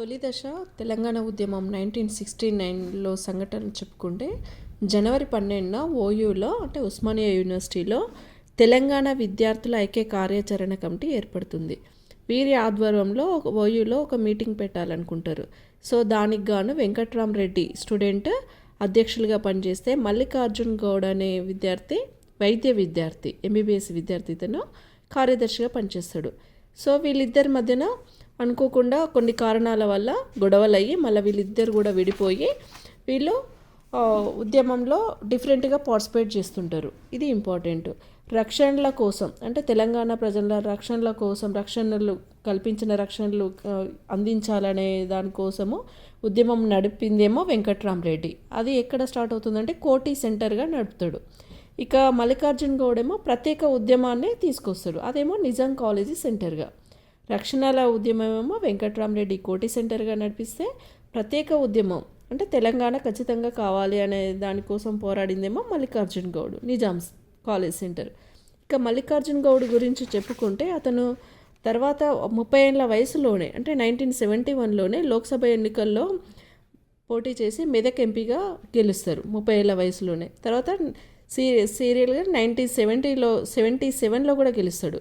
తొలి దశ తెలంగాణ ఉద్యమం నైన్టీన్ సిక్స్టీ నైన్లో సంఘటనలు చెప్పుకుంటే జనవరి పన్నెండున ఓయూలో అంటే ఉస్మానియా యూనివర్సిటీలో తెలంగాణ విద్యార్థుల ఐక్య కార్యాచరణ కమిటీ ఏర్పడుతుంది. వీరి ఆధ్వర్యంలో ఒక ఓయూలో ఒక మీటింగ్ పెట్టాలనుకుంటారు. సో దానికి గాను వెంకట్రామరెడ్డి స్టూడెంట్ అధ్యక్షులుగా పనిచేస్తే మల్లికార్జున్ గౌడ్ అనే విద్యార్థి వైద్య విద్యార్థి ఎంబీబీఎస్ విద్యార్థి ఇతను కార్యదర్శిగా పనిచేస్తాడు. సో వీళ్ళిద్దరి మధ్యన అనుకోకుండా కొన్ని కారణాల వల్ల గొడవలయ్యి మళ్ళీ వీళ్ళిద్దరు కూడా విడిపోయి వీళ్ళు ఉద్యమంలో డిఫరెంట్గా పార్టిసిపేట్ చేస్తుంటారు. ఇది ఇంపార్టెంట్. రక్షణల కోసం అంటే తెలంగాణ ప్రజల రక్షణల కోసం రక్షణలు కల్పించిన రక్షణలు అందించాలనే దానికోసము ఉద్యమం నడిపిందేమో వెంకట్రామరెడ్డి. అది ఎక్కడ స్టార్ట్ అవుతుందంటే కోటి సెంటర్గా నడుపుతాడు. ఇక మల్లికార్జున గౌడ్ ఏమో ప్రత్యేక ఉద్యమాన్ని తీసుకొస్తాడు. అదేమో నిజాం కాలేజీ సెంటర్గా. రక్షణల ఉద్యమం ఏమో వెంకట్రామరెడ్డి కోటి సెంటర్గా నడిపిస్తే ప్రత్యేక ఉద్యమం. అంటే తెలంగాణ ఖచ్చితంగా కావాలి అనే దానికోసం పోరాడిందేమో మల్లికార్జున్ గౌడ్ నిజామ్స్ కాలేజ్ సెంటర్. ఇక మల్లికార్జున్ గౌడ్ గురించి చెప్పుకుంటే అతను తర్వాత ముప్పై ఏళ్ళ వయసులోనే అంటే నైన్టీన్ సెవెంటీ వన్లోనే లోక్సభ ఎన్నికల్లో పోటీ చేసి మెదక్ ఎంపీగా గెలుస్తారు ముప్పై ఏళ్ళ వయసులోనే. తర్వాత సీ సీరియల్గా నైన్టీన్ సెవెంటీలో సెవెంటీ సెవెన్లో కూడా గెలుస్తాడు.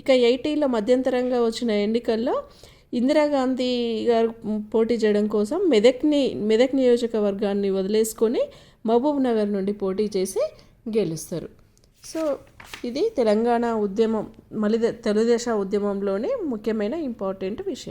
ఇక ఎయిటీలో మధ్యంతరంగా వచ్చిన ఎన్నికల్లో ఇందిరాగాంధీ గారు పోటీ చేయడం కోసం మెదక్ని మెదక్ నియోజకవర్గాన్ని వదిలేసుకొని మహబూబ్ నగర్ నుండి పోటీ చేసి గెలుస్తారు. సో ఇది తెలంగాణ ఉద్యమం మళ్ళీ తెలుగుదేశ ఉద్యమంలోని ముఖ్యమైన ఇంపార్టెంట్ విషయం.